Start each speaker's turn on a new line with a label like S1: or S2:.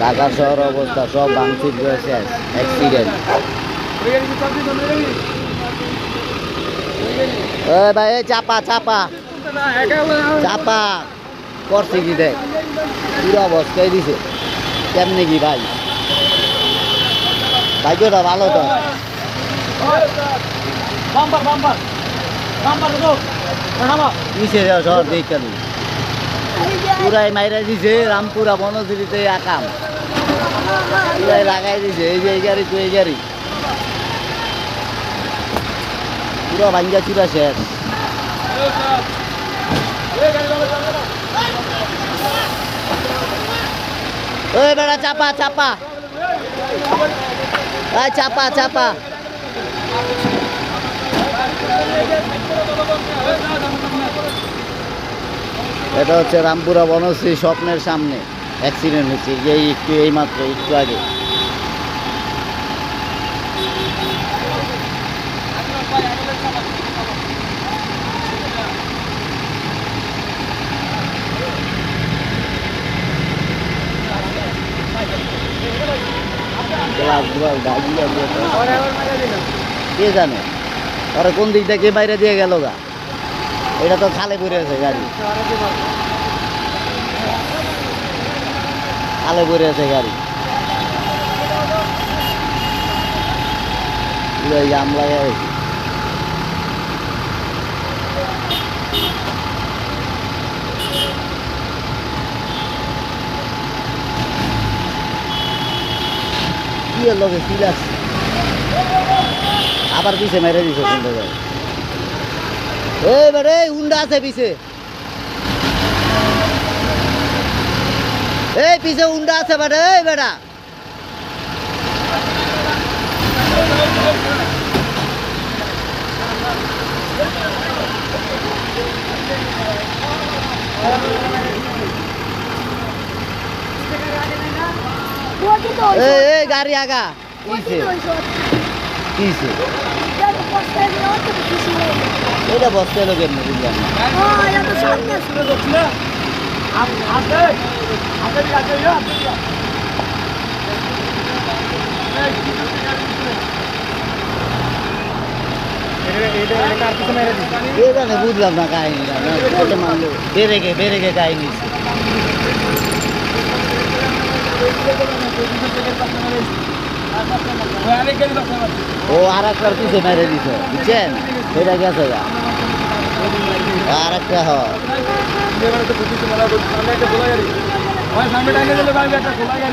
S1: ঢাকা শহর অবস্থা সব ভাঙচুর শেষ অ্যাক্সিডেন্ট ভাই এই চাপা চাপা। চাপা। করছে কি দেখ? পুরো অবস্থায় দিছে? কেমনে কি ভাই? ভাগ্যটা ভালো তো? নিচে যাও শহর দেখতে নেই পুরাই মাইরা দিছে রামপুরা বনশ্রীতে আকাম। লাগাই দিছে, এই যে এই গাড়ি, তো এই গাড়ি। পুরো ভাঙ্গা চুরা শেষ। ওই বেড়া, চাপা চাপা। এই চাপা চাপা। এটা হচ্ছে রামপুরা বনশ্রী স্বপ্নের সামনে। অ্যাক্সিডেন্ট হয়েছে, এই একটু, এই মাত্র, একটু আগে। কে জানে? ওরা কোন দিক থেকে বাইরে দিয়ে গেল গা? এটা তো খালে পড়ে আছে গাড়ি। খালে পড়ে আছে গাড়ি। জাম লগে কি আবার পিছে মেরে দিছে এই বেড়ে উন্ডা আছে পিছে। এই পিছে উন্ডা আছে বেড়ে এই বেড়া এই গাড়ি আগা। কিছে এটা বসতে এলো কেমনি বুঝলাম না বুঝলাম না কাহিনি বেড়ে গে বেড়ে গে কাহিনি ও আর একটার পিছে মেরে দিছে বুঝছেন সেটা গেছে আর একটা হয়
S2: সামনে টাইনে দিলে ভাই একটা খোলা গাড়ি